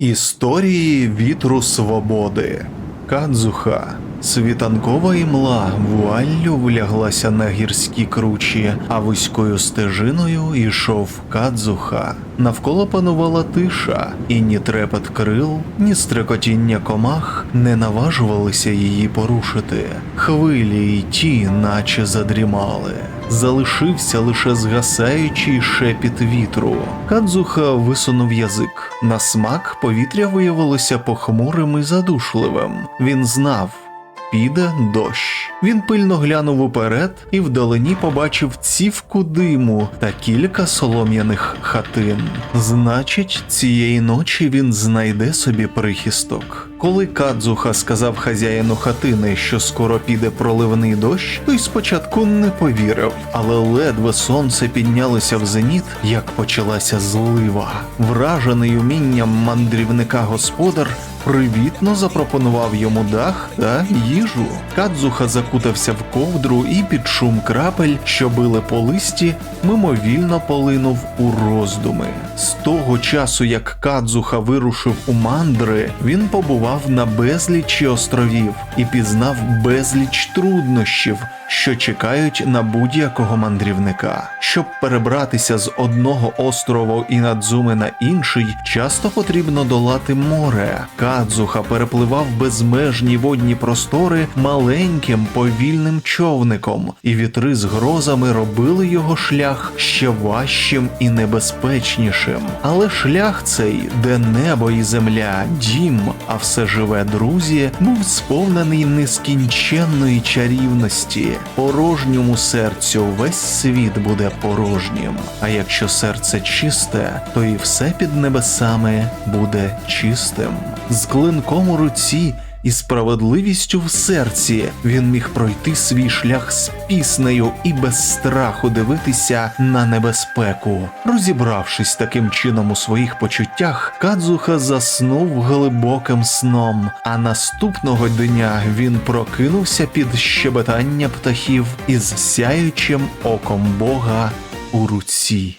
Історії вітру свободи. Кадзуха. Світанкова імла вуаллю вляглася на гірські кручі, а вузькою стежиною йшов Кадзуха. Навколо панувала тиша, і ні трепет крил, ні стрекотіння комах не наважувалися її порушити. Хвилі й ті, наче задрімали. Залишився лише згасаючий шепіт вітру. Кадзуха висунув язик. На смак повітря виявилося похмурим і задушливим. Він знав. Піде дощ. Він пильно глянув уперед і вдалині побачив цівку диму та кілька солом'яних хатин. Значить, цієї ночі він знайде собі прихисток. Коли Кадзуха сказав хазяїну хатини, що скоро піде проливний дощ, той спочатку не повірив, але ледве сонце піднялося в зеніт, як почалася злива. Вражений умінням мандрівника господар привітно запропонував йому дах та їжу. Кадзуха закутався в ковдру і під шум крапель, що били по листі, мимовільно полинув у роздуми. З того часу, як Кадзуха вирушив у мандри, він побував на безлічі островів і пізнав безліч труднощів, що чекають на будь-якого мандрівника. Щоб перебратися з одного острову Інадзуми на інший, часто потрібно долати море. Кадзуха перепливав безмежні водні простори маленьким повільним човником, і вітри з грозами робили його шлях ще важчим і небезпечнішим. Але шлях цей, де небо і земля, дім, а все живе друзі, був сповнений нескінченної чарівності. Порожньому серцю весь світ буде порожнім. А якщо серце чисте, то і все під небесами буде чистим. З клинком у руці і справедливістю в серці він міг пройти свій шлях з піснею і без страху дивитися на небезпеку. Розібравшись таким чином у своїх почуттях, Кадзуха заснув глибоким сном, а наступного дня він прокинувся під щебетання птахів із сяючим оком Бога у руці.